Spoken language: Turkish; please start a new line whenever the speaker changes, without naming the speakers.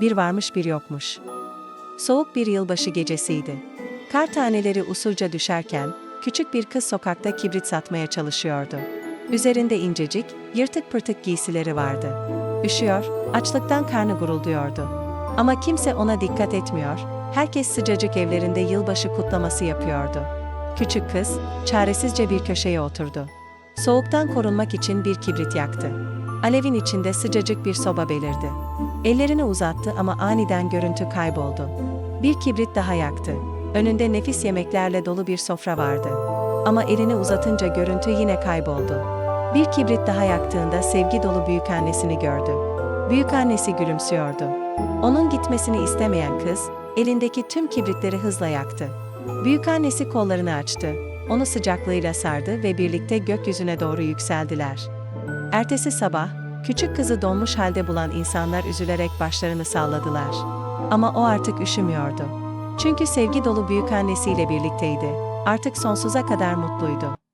bir varmış bir yokmuş. Soğuk bir yılbaşı gecesiydi. Kar taneleri usulca düşerken, küçük bir kız sokakta kibrit satmaya çalışıyordu. Üzerinde incecik, yırtık pırtık giysileri vardı. Üşüyor, açlıktan karnı gurulduyordu. Ama kimse ona dikkat etmiyor, herkes sıcacık evlerinde yılbaşı kutlaması yapıyordu. Küçük kız, çaresizce bir köşeye oturdu. Soğuktan korunmak için bir kibrit yaktı. Alevin içinde sıcacık bir soba belirdi. Ellerini uzattı ama aniden görüntü kayboldu. Bir kibrit daha yaktı. Önünde nefis yemeklerle dolu bir sofra vardı. Ama elini uzatınca görüntü yine kayboldu. Bir kibrit daha yaktığında sevgi dolu büyükannesini gördü. Büyükannesi gülümsüyordu. Onun gitmesini istemeyen kız, elindeki tüm kibritleri hızla yaktı. Büyükannesi kollarını açtı. Onu sıcaklığıyla sardı ve birlikte gökyüzüne doğru yükseldiler. Ertesi sabah, küçük kızı donmuş halde bulan insanlar üzülerek başlarını salladılar. Ama o artık üşümüyordu. Çünkü sevgi dolu büyükannesiyle birlikteydi. Artık sonsuza kadar mutluydu.